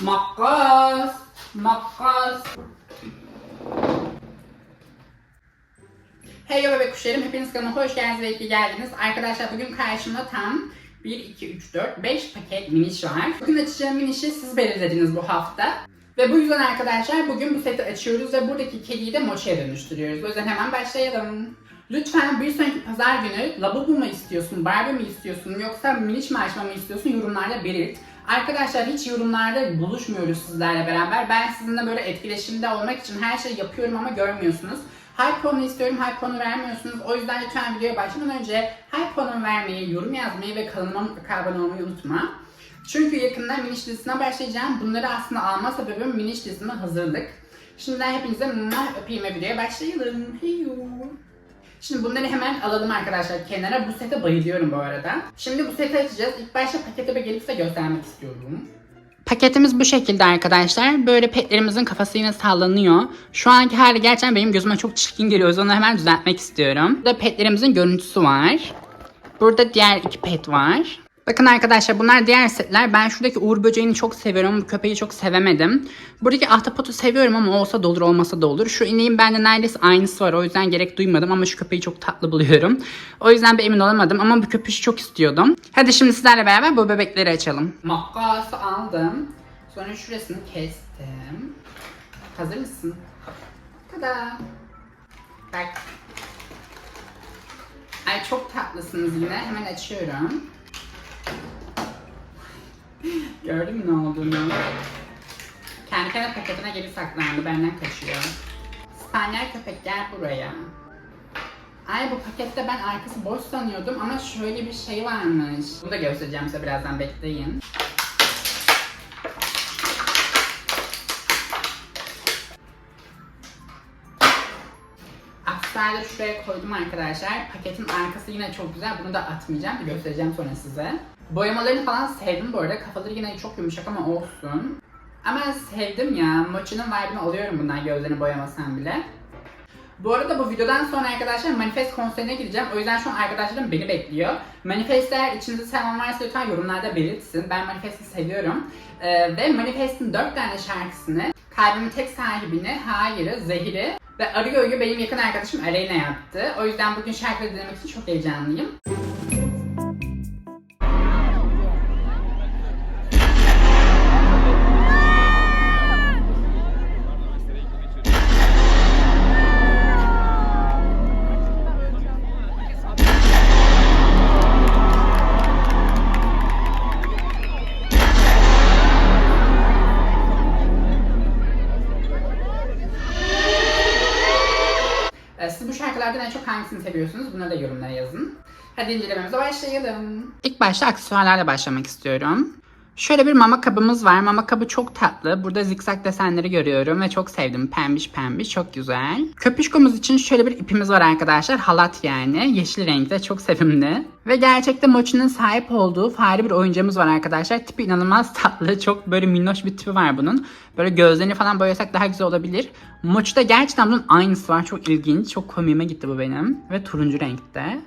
Makas. Makas. Hey yo bebek kuşlarım, hepiniz kanalıma hoş geldiniz ve iyi geldiniz. Arkadaşlar bugün karşımda tam 1, 2, 3, 4, 5 paket miniş var. Bugün açacağım minişi siz belirlediniz bu hafta. Ve bu yüzden arkadaşlar bugün bu seti açıyoruz ve buradaki kediyi de moçaya dönüştürüyoruz. O yüzden hemen başlayalım. Lütfen bir sonraki pazar günü Labubu mu istiyorsun, Barbie mi istiyorsun yoksa miniş mi açmamı istiyorsun yorumlarda belirt. Arkadaşlar hiç yorumlarda buluşmuyoruz sizlerle beraber. Ben sizinle böyle etkileşimde olmak için her şeyi yapıyorum ama görmüyorsunuz. Hype puanı istiyorum, hype puanı vermiyorsunuz. O yüzden lütfen videoya başlamadan önce hype puanı vermeyi, yorum yazmayı ve kanalıma mutlaka abone olmayı unutma. Çünkü yakında miniş dizisine başlayacağım. Bunları aslında alma sebebim miniş dizime hazırlık. Şimdiden hepinize öpeyim ve videoya başlayalım. Heyo. Şimdi bunları hemen alalım arkadaşlar kenara. Bu sete bayılıyorum bu arada. Şimdi bu seti açacağız. İlk başta pakete bir gelip size göstermek istiyorum. Paketimiz bu şekilde arkadaşlar. Böyle petlerimizin kafası yine sallanıyor. Şu anki hali gerçekten benim gözüme çok çirkin geliyor. Onu hemen düzeltmek istiyorum. Burada petlerimizin görüntüsü var. Burada diğer iki pet var. Bakın arkadaşlar bunlar diğer setler. Ben şuradaki Uğur böceğini çok seviyorum. Bu köpeği çok sevemedim. Buradaki ahtapotu seviyorum ama olsa da olur olmasa da olur. Şu ineğin bende neredeyse aynısı var. O yüzden gerek duymadım ama şu köpeği çok tatlı buluyorum. O yüzden bir emin olamadım ama bu köpüşü çok istiyordum. Hadi şimdi sizlerle beraber bu bebekleri açalım. Makası aldım. Sonra şurasını kestim. Hazır mısın? Tada. Bak. Ay çok tatlısınız yine. Hemen açıyorum. Gördün mü ne olduğunu? Kendi kendine paketine geri saklandı. Benden kaçıyor. İspanyol köpek gel buraya. Ay bu pakette ben arkası boş sanıyordum ama şöyle bir şey varmış. Bunu da göstereceğim size birazdan bekleyin. Aksesuarları şuraya koydum arkadaşlar. Paketin arkası yine çok güzel. Bunu da atmayacağım. Göstereceğim sonra size. Boyamalarını falan sevdim bu arada. Kafaları yine çok yumuşak ama olsun. Ama sevdim ya. Mochi'nin vibe'ını alıyorum bundan gözlerini boyamasam bile. Bu arada bu videodan sonra arkadaşlar Manifest konserine gideceğim. O yüzden şu an arkadaşlarım beni bekliyor. Manifest eğer içinizde seven varsa lütfen yorumlarda belirtsin. Ben Manifest'i seviyorum. Ee, ve Manifest'in 4 tane şarkısını Kalbimin Tek Sahibini, Hayır'ı, Zehir'i ve Arıyor'yu benim yakın arkadaşım Aleyna yaptı. O yüzden bugün şarkıları dinlemek için çok heyecanlıyım. Siz bu şarkılardan en çok hangisini seviyorsunuz? Bunları da yorumlara yazın. Hadi incelememize başlayalım. İlk başta aksesuarlarla başlamak istiyorum. Şöyle bir mama kabımız var. Mama kabı çok tatlı. Burada zikzak desenleri görüyorum ve çok sevdim. Pembiş pembiş çok güzel. Köpüşkomuz için şöyle bir ipimiz var arkadaşlar. Halat yani. Yeşil renkte çok sevimli. Ve gerçekten Mochi'nin sahip olduğu fare bir oyuncağımız var arkadaşlar. Tipi inanılmaz tatlı. Çok böyle minnoş bir tipi var bunun. Böyle gözlerini falan boyasak daha güzel olabilir. Mochi'de gerçekten bunun aynısı var. Çok ilginç. Çok komiğime gitti bu benim. Ve turuncu renkte.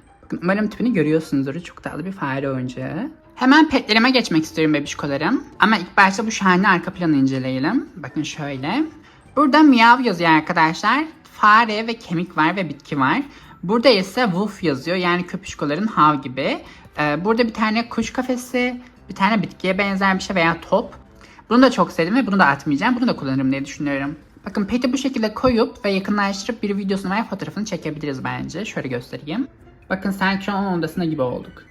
Umarım tipini görüyorsunuzdur. Çok tatlı bir fare oyuncağı. Hemen petlerime geçmek istiyorum bebişkolarım. Ama ilk başta bu şahane arka planı inceleyelim. Bakın şöyle. Burada miyav yazıyor arkadaşlar. Fare ve kemik var ve bitki var. Burada ise wolf yazıyor. Yani köpüşkoların hav gibi. Ee, burada bir tane kuş kafesi, bir tane bitkiye benzer bir şey veya top. Bunu da çok sevdim ve bunu da atmayacağım. Bunu da kullanırım diye düşünüyorum. Bakın peti bu şekilde koyup ve yakınlaştırıp bir videosunu veya fotoğrafını çekebiliriz bence. Şöyle göstereyim. Bakın sanki onun odasında gibi olduk.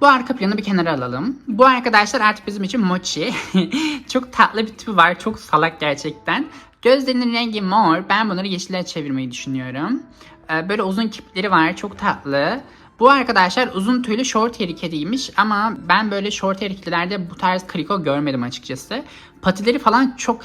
Bu arka planı bir kenara alalım. Bu arkadaşlar artık bizim için mochi. çok tatlı bir tipi var. Çok salak gerçekten. Gözlerinin rengi mor. Ben bunları yeşile çevirmeyi düşünüyorum. Ee, Böyle uzun kipleri var. Çok tatlı. Bu arkadaşlar uzun tüylü short hair kediymiş ama ben böyle short hair kedilerde bu tarz kriko görmedim açıkçası. Patileri falan çok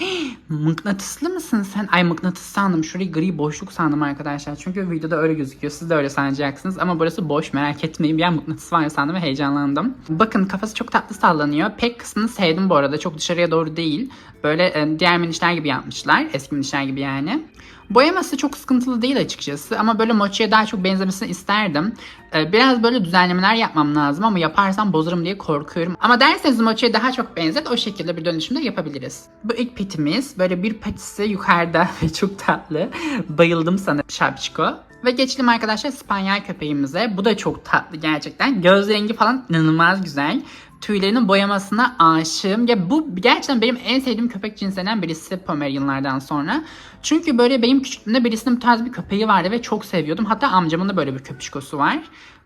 mıknatıslı mısın sen? Ay mıknatıs sandım. Şurayı gri boşluk sandım arkadaşlar. Çünkü videoda öyle gözüküyor. Siz de öyle sanacaksınız. Ama burası boş merak etmeyin. Bir an mıknatıs var sandım ve heyecanlandım. Bakın kafası çok tatlı sallanıyor. Pek kısmını sevdim bu arada. Çok dışarıya doğru değil. Böyle e, diğer minişler gibi yapmışlar. Eski minişler gibi yani. Boyaması çok sıkıntılı değil açıkçası ama böyle mochiye daha çok benzemesini isterdim. Ee, biraz böyle düzenlemeler yapmam lazım ama yaparsam bozarım diye korkuyorum. Ama derseniz mochiye daha çok benzet o şekilde bir dönüşümde yapabiliriz. Bu ilk petimiz böyle bir patisi yukarıda ve çok tatlı. Bayıldım sana şapçiko. Ve geçelim arkadaşlar İspanyol köpeğimize. Bu da çok tatlı gerçekten. Göz rengi falan inanılmaz güzel. Tüylerinin boyamasına aşığım. Ya bu gerçekten benim en sevdiğim köpek cinsinden birisi Pomeranianlardan sonra. Çünkü böyle benim küçüklüğümde birisinin bu tarz bir köpeği vardı ve çok seviyordum. Hatta amcamın da böyle bir köpüşkosu var.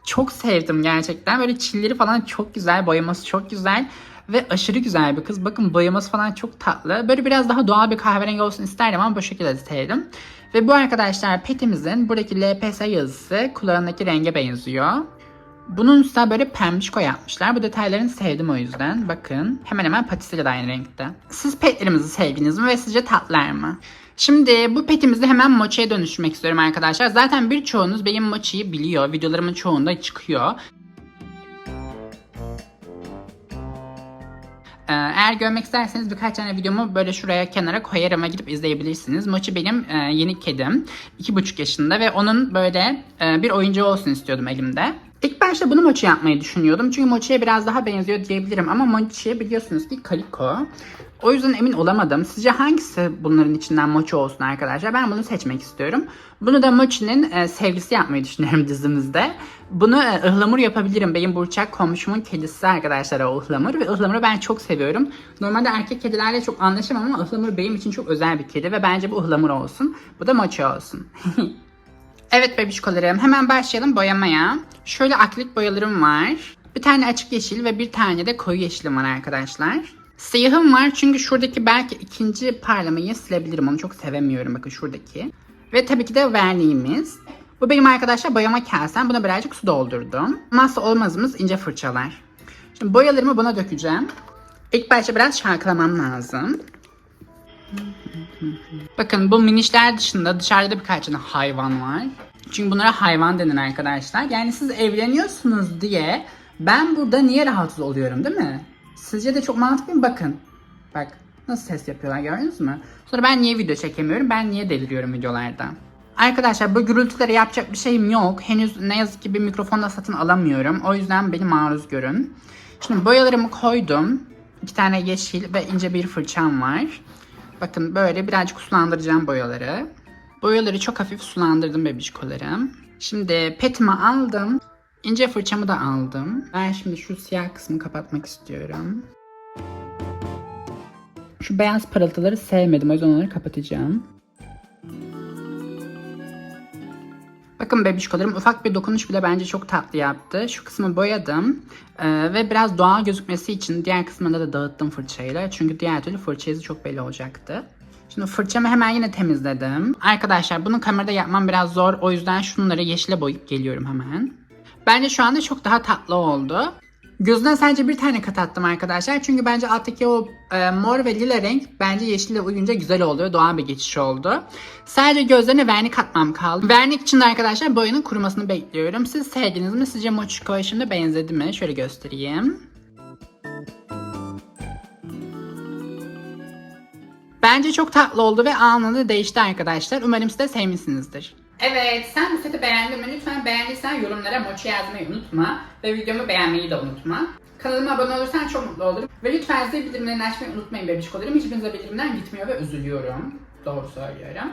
Çok sevdim gerçekten. Böyle çilleri falan çok güzel. Boyaması çok güzel. Ve aşırı güzel bir kız. Bakın boyaması falan çok tatlı. Böyle biraz daha doğal bir kahverengi olsun isterdim ama bu şekilde de sevdim. Ve bu arkadaşlar petimizin buradaki LPS yazısı kulağındaki renge benziyor. Bunun üstüne böyle pembişko yapmışlar. Bu detaylarını sevdim o yüzden. Bakın hemen hemen patisiyle de aynı renkte. Siz petlerimizi sevdiniz mi ve sizce tatlılar mı? Şimdi bu petimizi hemen mochiye dönüştürmek istiyorum arkadaşlar. Zaten birçoğunuz benim mochiyi biliyor. Videolarımın çoğunda çıkıyor. Eğer görmek isterseniz birkaç tane videomu böyle şuraya kenara koyarım ve gidip izleyebilirsiniz. Mochi benim e, yeni kedim. 2,5 yaşında ve onun böyle e, bir oyuncağı olsun istiyordum elimde. İlk başta bunu Mochi yapmayı düşünüyordum. Çünkü Mochi'ye biraz daha benziyor diyebilirim. Ama Mochi biliyorsunuz ki Kaliko. O yüzden emin olamadım. Sizce hangisi bunların içinden Mochi olsun arkadaşlar? Ben bunu seçmek istiyorum. Bunu da Mochi'nin e, sevgilisi yapmayı düşünüyorum dizimizde. Bunu e, ıhlamur yapabilirim. Benim Burçak komşumun kedisi arkadaşlar o ıhlamur. Ve ıhlamuru ben çok seviyorum. Normalde erkek kedilerle çok anlaşamam ama ıhlamur benim için çok özel bir kedi. Ve bence bu ıhlamur olsun. Bu da Mochi olsun. Evet bebişkolarım hemen başlayalım boyamaya. Şöyle akrilik boyalarım var. Bir tane açık yeşil ve bir tane de koyu yeşilim var arkadaşlar. Siyahım var çünkü şuradaki belki ikinci parlamayı silebilirim. Onu çok sevemiyorum bakın şuradaki. Ve tabii ki de verniğimiz. Bu benim arkadaşlar boyama kasem. Buna birazcık su doldurdum. Olmazsa olmazımız ince fırçalar. Şimdi boyalarımı buna dökeceğim. İlk başta biraz şarkılamam lazım. Bakın bu minişler dışında dışarıda da birkaç tane hayvan var. Çünkü bunlara hayvan denir arkadaşlar. Yani siz evleniyorsunuz diye ben burada niye rahatsız oluyorum değil mi? Sizce de çok mantıklı mı? Bakın. Bak nasıl ses yapıyorlar gördünüz mü? Sonra ben niye video çekemiyorum? Ben niye deliriyorum videolarda? Arkadaşlar bu gürültülere yapacak bir şeyim yok. Henüz ne yazık ki bir mikrofonda satın alamıyorum. O yüzden beni maruz görün. Şimdi boyalarımı koydum. İki tane yeşil ve ince bir fırçam var. Bakın böyle birazcık sulandıracağım boyaları. Boyaları çok hafif sulandırdım bebişkolarım. Şimdi petimi aldım. İnce fırçamı da aldım. Ben şimdi şu siyah kısmı kapatmak istiyorum. Şu beyaz parıltıları sevmedim. O yüzden onları kapatacağım. Bakın bebişkolarım ufak bir dokunuş bile bence çok tatlı yaptı. Şu kısmı boyadım. Ee, ve biraz doğal gözükmesi için diğer kısmında da dağıttım fırçayla. Çünkü diğer türlü fırça izi çok belli olacaktı. Şimdi fırçamı hemen yine temizledim. Arkadaşlar bunu kamerada yapmam biraz zor. O yüzden şunları yeşile boyayıp geliyorum hemen. Bence şu anda çok daha tatlı oldu. Gözüne sadece bir tane kat attım arkadaşlar. Çünkü bence alttaki o e, mor ve lila renk bence yeşille uyunca güzel oluyor. Doğal bir geçiş oldu. Sadece gözlerine vernik katmam kaldı. Vernik için de arkadaşlar boyanın kurumasını bekliyorum. Siz sevdiniz mi? Sizce Mochiko'ya şimdi benzedi mi? Şöyle göstereyim. Bence çok tatlı oldu ve anında değişti arkadaşlar. Umarım siz de sevmişsinizdir. Evet, sen bu seti beğendin mi? Lütfen beğendiysen yorumlara mochi yazmayı unutma. Ve videomu beğenmeyi de unutma. Kanalıma abone olursan çok mutlu olurum. Ve lütfen zil bildirimlerini açmayı unutmayın bebişkolarım. Hiçbirinize bildirimler gitmiyor ve üzülüyorum. Doğru söylüyorum.